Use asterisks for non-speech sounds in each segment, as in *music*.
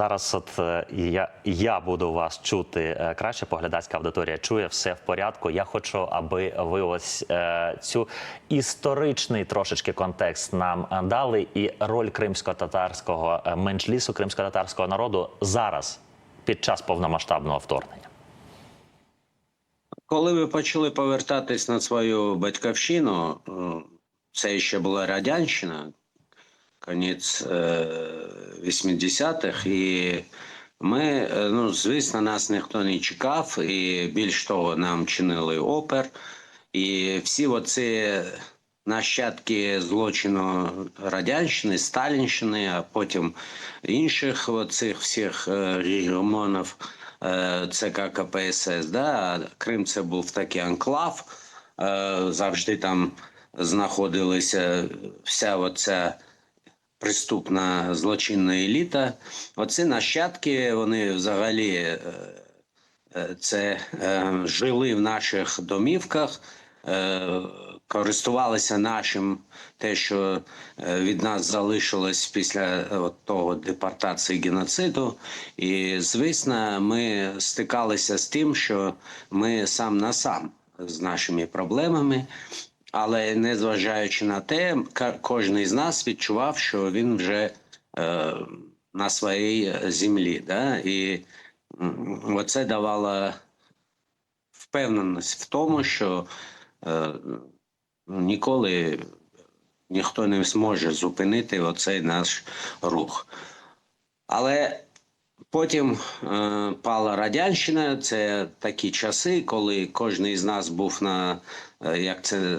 Зараз от е, я, я буду вас чути е, краще. Поглядацька аудиторія чує все в порядку. Я хочу, аби ви ось е, цю історичний трошечки контекст нам дали, і роль кримсько-татарського меншлісу, кримсько-татарського народу зараз під час повномасштабного вторгнення. Коли ви почали повертатись на свою батьківщину, це ще була Радянщина, конець е, 80-х, і ми, е, ну, звісно, нас ніхто не чекав, і більш того, нам чинили опер. І всі оці нащадки злочину Радянщини, Сталінщини, а потім інших оцих всіх е, регіонів е, ЦК КПСС. Да? Крим це був такий анклав. Е, Завжди там знаходилася вся оця преступна злочинна еліта. Оці нащадки, вони взагалі е, е, це е, жили в наших домівках, користувалися нашим те, що від нас залишилось після того депортації геноциду. І звісно, ми стикалися з тим, що ми сам на сам з нашими проблемами. Але незважаючи на те, кожен з нас відчував, що він вже е, на своїй землі. Да? І м, оце давало впевненість в тому, що е, ніколи ніхто не зможе зупинити оцей наш рух. Але Потім е, пала радянщина. Це такі часи, коли кожен із нас був на е, як це е,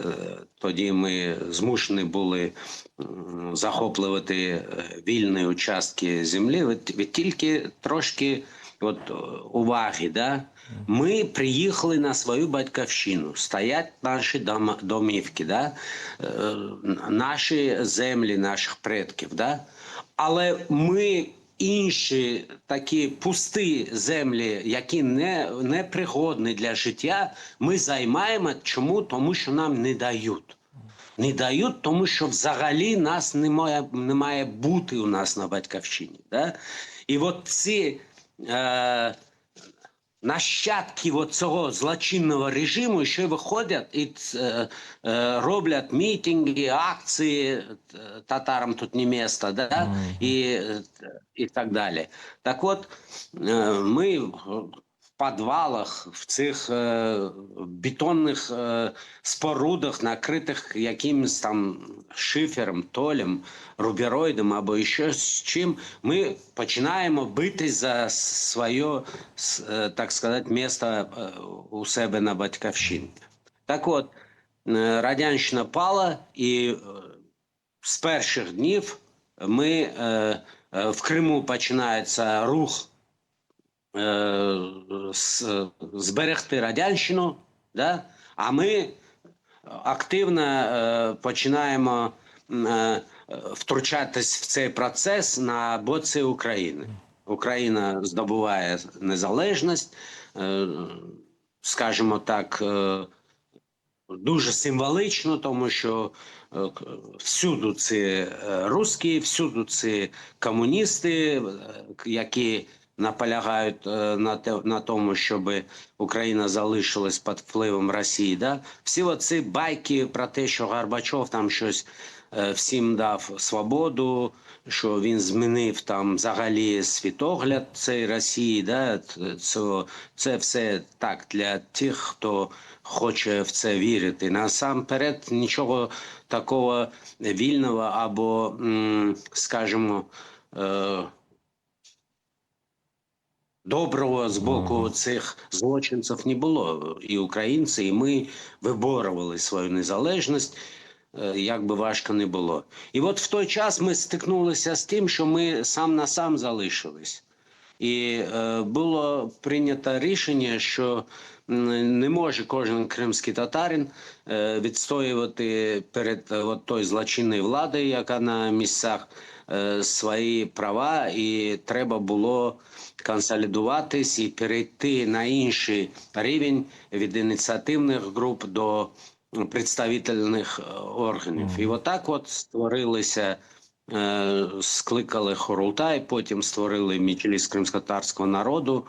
тоді ми змушені були м, захоплювати е, вільні участки землі. Від, від тільки трошки от, е, уваги. Да? Ми приїхали на свою батьківщину, стоять наші дома, домівки, да? е, наші землі наших предків. Да? Але ми інші такі пусті землі, які не, не пригодні для життя, ми займаємо. Чому? Тому що нам не дають. Не дають, тому що взагалі нас не має, не має бути у нас на батьківщині. Да? І от ці е, нащадки от цього злочинного режиму ще виходять і е, е, роблять мітинги, акції, е, татарам тут не місто, да? і, і так далі. Так от, ми підвалах, в цих е, бетонних е, спорудах, накритих якимось там шифером, толем, рубероїдом або ще з чим, ми починаємо битись за своє, е, так сказати, місце у себе на батьківщині. Так от, е, радянщина пала, і е, з перших днів ми е, е, в Криму починається рух зберегти радянщину, да? а ми активно е, починаємо е, втручатись в цей процес на боці України. Україна здобуває незалежність, е, скажімо так, е, дуже символічно, тому що е, це е, русські, всюди це комуністи, е, які наполягають е, на, те, на тому, щоб Україна залишилась під впливом Росії. Да? Всі оці байки про те, що Горбачов там щось е, всім дав свободу, що він змінив там взагалі світогляд цієї Росії. Да? Це, це все так для тих, хто хоче в це вірити. Насамперед, нічого такого вільного або, скажімо, е, доброго з боку цих злочинців не було. І українці, і ми виборювали свою незалежність. е, Як би важко не було, і от в той час ми стикнулися з тим, що ми сам на сам залишились, і е, було прийнято рішення, що не може кожен кримський татарин е, відстоювати перед е, от той злочинною владою, яка на місцях свої права, і треба було консолідуватись і перейти на інший рівень від ініціативних груп до представительних е, органів. І отак от створилися е, скликали Хорултай, потім створили Мічеліс кримськотарського народу,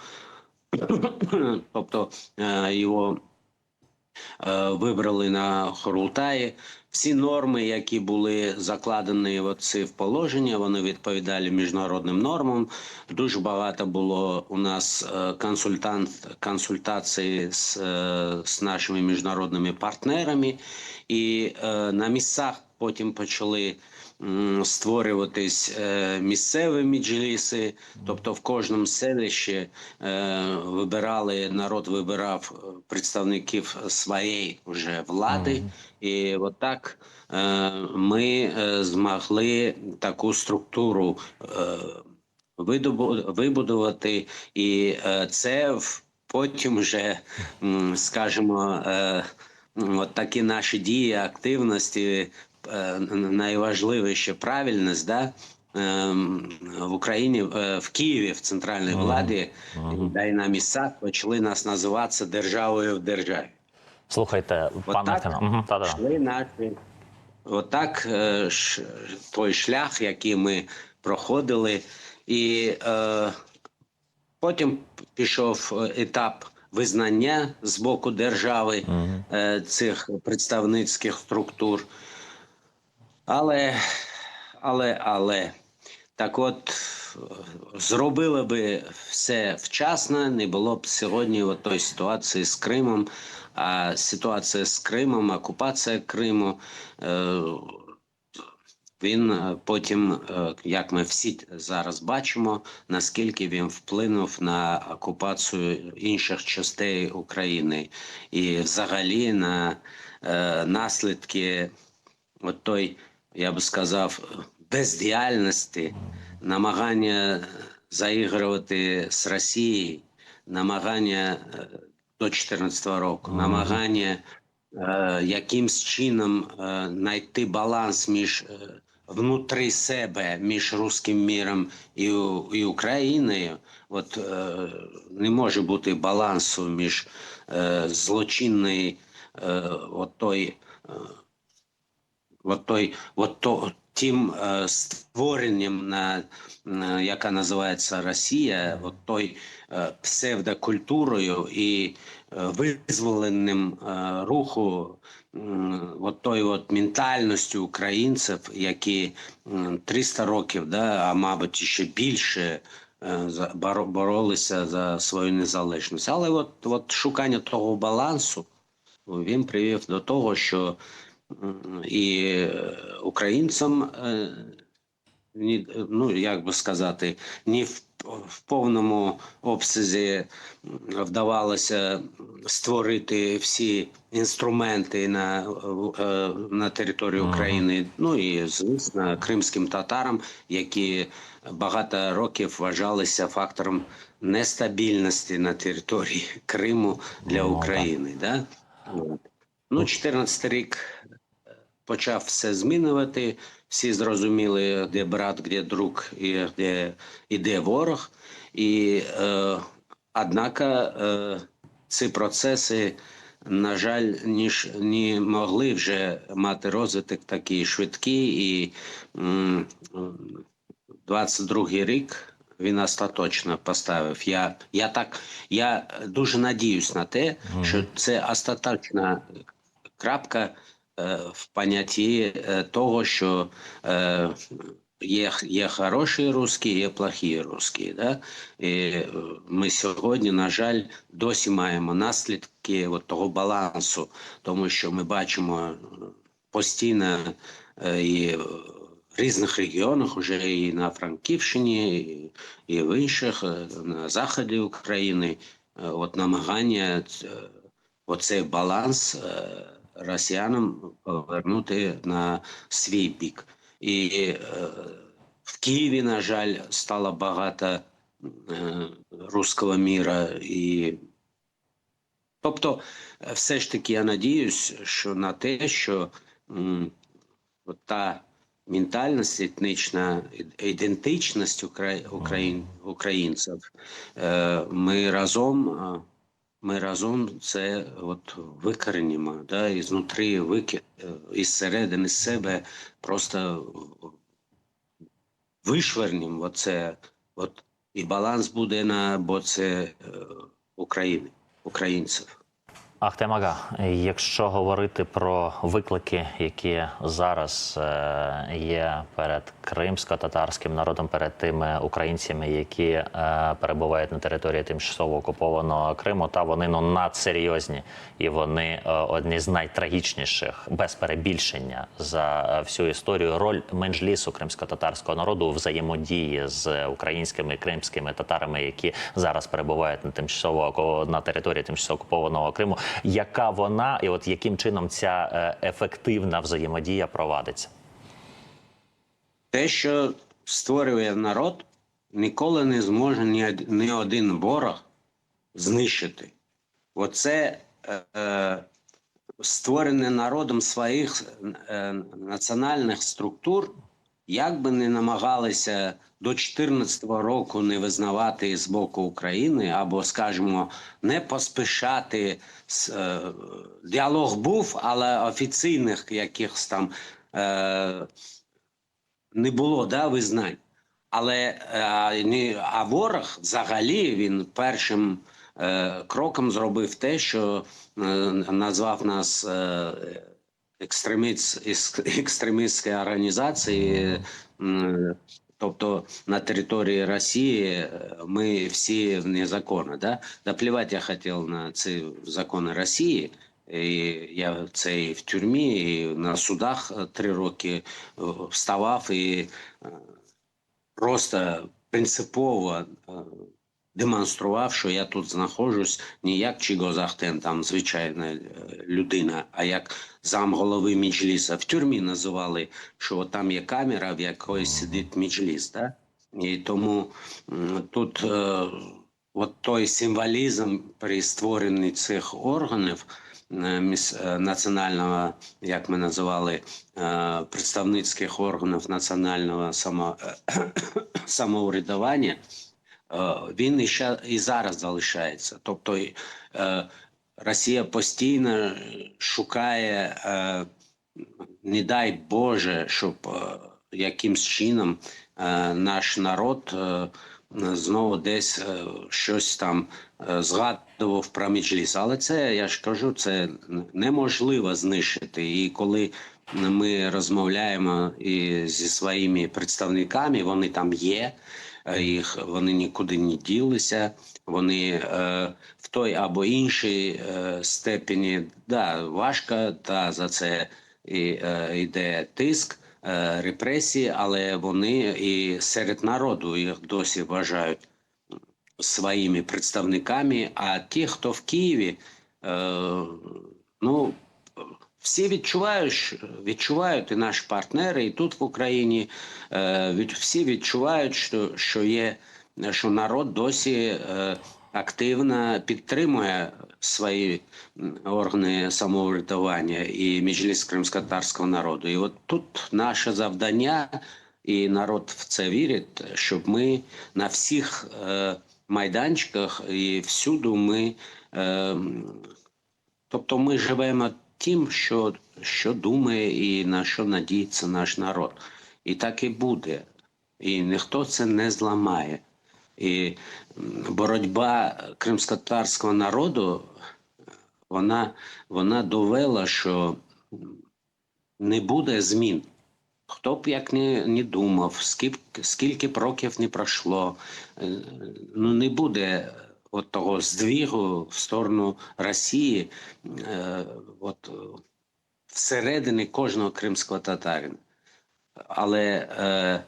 *coughs* тобто е, його е, вибрали на Хорултаї. Всі норми, які були закладені в ці положення, вони відповідали міжнародним нормам. Дуже багато було у нас е, консультант консультацій з, е, з нашими міжнародними партнерами, і е, на місцях потім почали створюватись е, місцеві меджліси, тобто в кожному селищі е, вибирали народ вибирав е, представників своєї вже влади, і от е, ми змогли таку структуру вибудувати, і це потім вже, скажімо, от такі наші дії, активності, е, найважливіше правильність, да? ем, В Україні, е, в Києві, в центральній владі, да й на місцях почали нас називатися державою в державі. Слухайте, пане так угу. Йшли наші. Отак е, той шлях, який ми проходили, і е, потім пішов етап визнання з боку держави е, цих представницьких структур. Але, але, але, так от, зробили би все вчасно, не було б сьогодні от ситуації з Кримом. А ситуація з Кримом, окупація Криму, е, він е, потім, е, як ми всі зараз бачимо, наскільки він вплинув на окупацію інших частей України і взагалі на е, наслідки от той, я би сказав, бездіяльності, намагання заігрувати з Росією, намагання е, до 2014 року, намагання е, якимсь чином е, знайти баланс між е, внутрі себе, між руським міром і, і Україною. От е, не може бути балансу між е, злочинною е, от той е, от той, от то, тим е, створенням, на, на, яка називається Росія, от той е, псевдокультурою і е, визволенням е, руху, м, от той от ментальністю українців, які м, 300 років, да, а мабуть ще більше. е, боролися за свою незалежність. Але от, от шукання того балансу він привів до того, що і е, українцям, е, ну як би сказати, ні в, в повному обсязі вдавалося створити всі інструменти на, е, на території України. Ну і звісно, кримським татарам, які багато років вважалися фактором нестабільності на території Криму для Ну. України. Да? Ну, 14 рік е, почав все змінювати. Всі зрозуміли, де брат, де друг і де, і де ворог. І е, однак е, ці процеси, на жаль, ніж не могли вже мати розвиток такий швидкий. І м, 22-й рік він остаточно поставив. Я, я так я дуже надіюсь на те, що це остаточна крапка в понятті е, того, що е, є, є хороші русські, є плохі русські. Да? І е, ми сьогодні, на жаль, досі маємо наслідки от того балансу, тому що ми бачимо е, постійно е, і в різних регіонах, уже і на Франківщині, і, в інших, е, на заході України, е, от намагання е, оцей баланс е, росіянам повернути на свій бік. І е, в Києві, на жаль, стало багато е, руського міра. І... Тобто, е, все ж таки я надіюсь, що на те, що м, от та ментальність, етнічна ідентичність укра... україн... українців, е, ми разом. Ми разом це от викоренімо, да, і знутрі вики, е, із середини себе просто вишвернемо оце, от, і баланс буде на боці е, України, українців. Ахтемага, якщо говорити про виклики, які зараз е, є перед кримсько-татарським народом, перед тими українцями, які е, перебувають на території тимчасово окупованого Криму, та вони ну надсерйозні і вони е, одні з найтрагічніших без перебільшення за всю історію. Роль менджлісу кримсько-татарського народу у взаємодії з українськими кримськими татарами, які зараз перебувають на тимчасово на території тимчасово окупованого Криму. Яка вона і от яким чином ця е, ефективна взаємодія провадиться? Те, що створює народ, ніколи не зможе ні, один ворог знищити. Оце е, е, створене народом своїх е, національних структур, як би не намагалися до 2014 року не визнавати з боку України, або, скажімо, не поспішати. е, діалог був, але офіційних якихось там. Е, не було да, визнань. Але е, ні, а ворог взагалі він першим е, кроком зробив те, що е, назвав нас е, *laughs* екстремістської організації. Тобто на території Росії е, ми всі незаконно. Да? Да плівати я хотів на ці закони Росії. І я це і в тюрмі, і на судах е, три роки е, вставав і просто принципово демонстрував, що я тут знаходжусь не як Чігозахтен, там звичайна е, людина, а як зам голови Міджліса. В тюрмі називали, що там є камера, в якої сидить Міджліс. Да? І тому тут е, от той символізм при створенні цих органів е, е, національного, як ми називали, представницьких органів національного само, *coughs* самоврядування, він і, ще, і зараз залишається. Тобто е, Росія постійно шукає, е, не дай Боже, щоб е, якимсь чином е, наш народ е, знову десь е, щось там е, згадував про Меджліс. Але це я ж кажу, це неможливо знищити. І коли ми розмовляємо і зі своїми представниками, вони там є. Е, Їх вони нікуди не ділися. Вони е, в той або іншій е, степені да, важко, та за це і, е, йде тиск, е, репресії, але вони і серед народу їх досі вважають своїми представниками. А ті, хто в Києві, е, ну всі відчувають, відчувають і наші партнери, і тут в Україні е, від, всі відчувають, що, що є, що народ досі е, активно підтримує свої органи самоврядування і Меджліс кримськотарського народу. І от тут наше завдання, і народ в це вірить, щоб ми на всіх е, майданчиках і всюди ми. Тобто ми живемо тим, що, що думає і на що надіється наш народ. І так і буде. І ніхто це не зламає. І боротьба кримськотарського народу, вона, вона довела, що не буде змін. Хто б як не, не думав, скільки, скільки б років не пройшло, е, ну не буде от того здвігу в сторону Росії, е, от е, всередині кожного кримського татарина. Але е,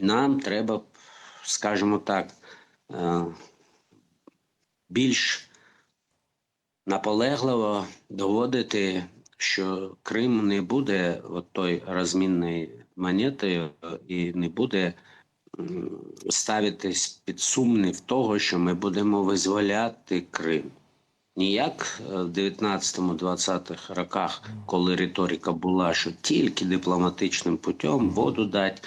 нам треба, скажімо так, е, більш наполегливо доводити, що Крим не буде от той розмінною монетою і не буде ставитись під сумнів того, що ми будемо визволяти Крим. Ніяк е, в 19-20-х роках, коли риторика була, що тільки дипломатичним путем воду дать,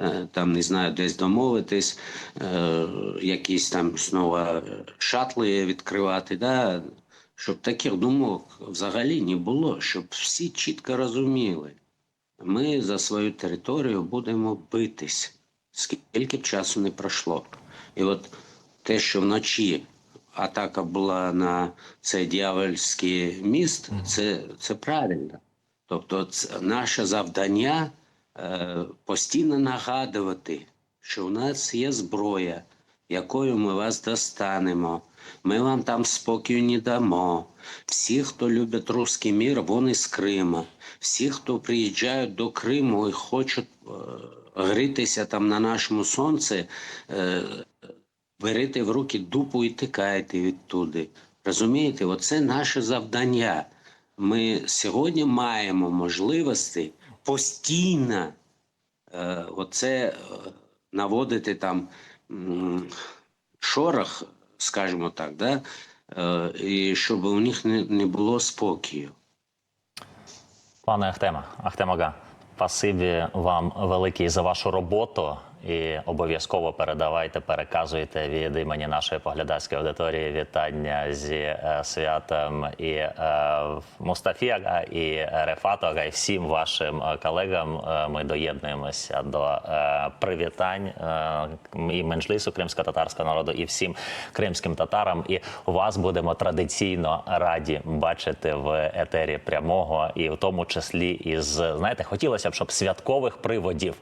е, там не знаю, десь домовитись, е, якісь там знову шатли відкривати, да? щоб таких думок взагалі не було, щоб всі чітко розуміли, ми за свою територію будемо битись. Скільки б часу не пройшло. І от те, що вночі атака була на цей дьявольський міст, це, це правильно. Тобто, це наше завдання е, постійно нагадувати, що у нас є зброя, якою ми вас достанемо. Ми вам там спокою не дамо. Всі, хто любить русський мір, вони з Крима. Всі, хто приїжджають до Криму і хочуть е, грітися там на нашому сонці, е, берете в руки дупу і тикайте відтуди. Розумієте, оце наше завдання. Ми сьогодні маємо можливості постійно е, оце е, наводити там шорох, скажімо так, да? е, і щоб у них не, не було спокою. Пане Ахтема, Ахтемага, спасибі вам велике за вашу роботу. І обов'язково передавайте, переказуйте від імені нашої поглядацької аудиторії вітання зі е, святом і е, Мустафіага, і Рефатога, і всім вашим е, колегам. Ми доєднуємося до привітань і менджлісу кримсько-татарського народу, і всім кримським татарам. І вас будемо традиційно раді бачити в етері прямого, і в тому числі із знаєте, хотілося б, щоб святкових приводів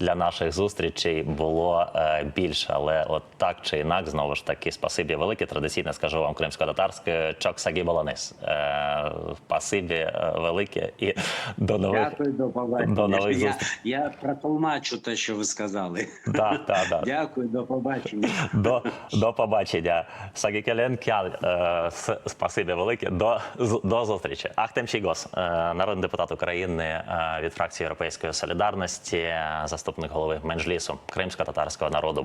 для наших зустрічей було е, більше, але от так чи інак, знову ж таки, спасибі велике. Традиційно скажу вам кримсько-татарське чоксагі баланис. Е, спасибі е, велике і до нових Дякую, до побачення. до нових я, зустрічей. я протолмачу те, що ви сказали. Да, да, да. Дякую, до побачення. До, до побачення. Сагікелен Кял, е, спасибі велике. До, з- до зустрічі. Ахтем Чігос, народний депутат України від фракції Європейської солідарності, заступник голови Менджлісу кримсько-татарського народу.